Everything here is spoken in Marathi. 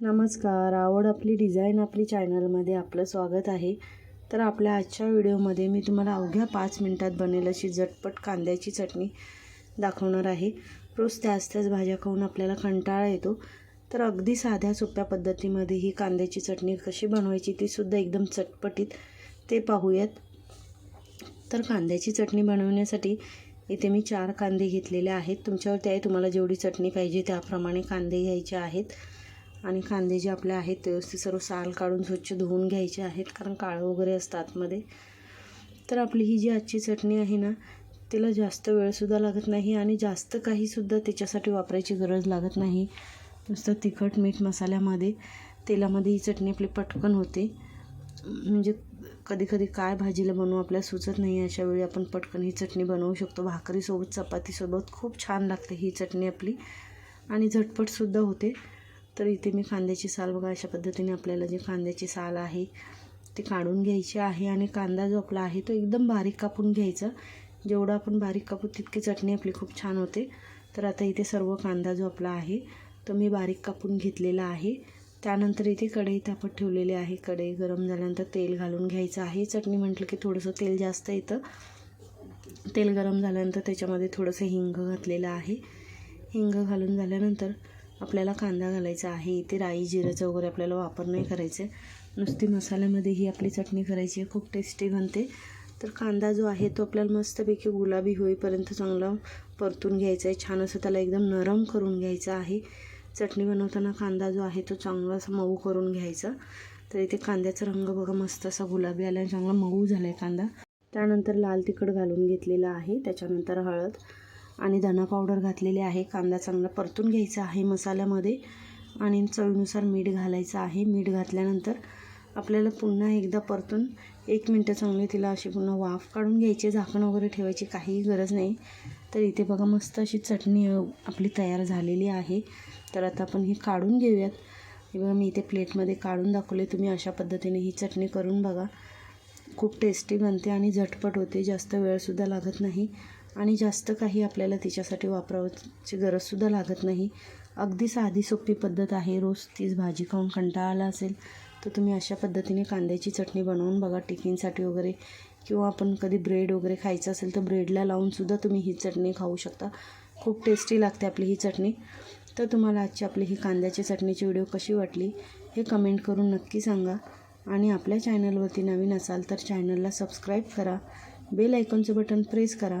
नमस्कार. आवड आपली डिझाईन आपली चॅनलमध्ये आपलं स्वागत आहे. तर आपल्या आजच्या व्हिडिओमध्ये मी तुम्हाला अवघ्या पाच मिनटात बनेल अशी झटपट कांद्याची चटणी दाखवणार आहे. रोज त्याच त्याच भाज्या खाऊन आपल्याला कंटाळा येतो. तर अगदी साध्या सोप्या पद्धतीमध्ये ही कांद्याची चटणी कशी बनवायची ती सुद्धा एकदम चटपटीत ते पाहूयात. तर कांद्याची चटणी बनवण्यासाठी इथे मी चार कांदे घेतलेले आहेत. तुमच्यावरती आहे तुम्हाला जेवढी चटणी पाहिजे त्याप्रमाणे कांदे घ्यायचे आहेत. आणि कांदे जे आपले आहेत ते व्यवस्थित सर्व साल काढून स्वच्छ धुवून घ्यायचे आहेत कारण काळं वगैरे असतं आतमध्ये. तर आपली ही जी आजची चटणी आहे ना तिला जास्त वेळसुद्धा लागत नाही आणि जास्त काहीसुद्धा त्याच्यासाठी वापरायची गरज लागत नाही. नुसतं तिखट मीठ मसाल्यामध्ये तेलामध्ये ही चटणी आपली पटकन होते. म्हणजे कधी कधी काय भाजीला बनवू आपल्याला सुचत नाही अशा वेळी आपण पटकन ही चटणी बनवू शकतो. भाकरीसोबत चपातीसोबत खूप छान लागते ही चटणी आपली. आणि झटपटसुद्धा होते. तर इथे मी कांद्याची साल बघा अशा पद्धतीने आपल्याला जे कांद्याची साल आहे ती काढून घ्यायची आहे आणि कांदा जो आपला आहे तो एकदम बारीक कापून घ्यायचा. जेवढा आपण बारीक कापू तितकी चटणी आपली खूप छान होते. तर आता इथे सर्व कांदा जो आपला आहे तो मी बारीक कापून घेतलेला आहे. त्यानंतर इथे कढई तापत ठेवलेली आहे. कढई गरम झाल्यानंतर तेल घालून घ्यायचं आहे. चटणी म्हटलं की थोडंसं तेल जास्त येतं. तेल गरम झाल्यानंतर त्याच्यामध्ये थोडंसं हिंग घातलेलं आहे. हिंग घालून झाल्यानंतर आपल्याला कांदा घालायचा आहे इथे राई जिऱ्याचा वगैरे आपल्याला वापर नाही करायचा आहे. नुसती मसाल्यामध्ये ही आपली चटणी करायची आहे खूप टेस्टी बनते. तर कांदा जो आहे तो आपल्याला मस्तपैकी गुलाबी होईपर्यंत चांगला परतून घ्यायचा आहे. छान असं त्याला एकदम नरम करून घ्यायचा आहे. चटणी बनवताना कांदा जो आहे तो चांगला असा मऊ करून घ्यायचा. तर इथे कांद्याचा रंग बघा मस्त असा गुलाबी आला आणि चांगला मऊ झाला आहे कांदा. त्यानंतर लाल तिखट घालून घेतलेला आहे त्याच्यानंतर हळद. आणि धना पावडर घातलेली आहे. कांदा चांगला परतून घ्यायचा आहे मसाल्यामध्ये आणि चवीनुसार मीठ घालायचं आहे. मीठ घातल्यानंतर आपल्याला पुन्हा एकदा परतून एक मिनटं चांगली तिला अशी पुन्हा वाफ काढून घ्यायची. झाकण वगैरे ठेवायची काहीही गरज नाही. तर इथे बघा मस्त अशी चटणी आपली तयार झालेली आहे. तर आता आपण ही काढून घेऊयात. हे बघा मी इथे प्लेटमध्ये काढून दाखवले. तुम्ही अशा पद्धतीने ही चटणी करून बघा. खूप टेस्टी बनते आणि झटपट होते. जास्त वेळसुद्धा लागत नाही. आणि जास्त काही आपल्याला तिच्यासाठी वापरावची गरजसुद्धा लागत नाही. अगदी साधी सोपी पद्धत आहे. रोज तीच भाजी खाऊन कंटाळा आला असेल तर तुम्ही अशा पद्धतीने कांद्याची चटणी बनवून बघा. टिफिनसाठी वगैरे किंवा आपण कधी ब्रेड वगैरे खायचं असेल तर ब्रेडला लावूनसुद्धा तुम्ही ही चटणी खाऊ शकता. खूप टेस्टी लागते आपली ही चटणी. तर तुम्हाला आजची आपली ही कांद्याची चटणीची व्हिडिओ कशी वाटली हे कमेंट करून नक्की सांगा. आणि आपल्या चॅनलवरती नवीन असाल तर चॅनलला सबस्क्राईब करा. बेल आयकॉनचं बटन प्रेस करा.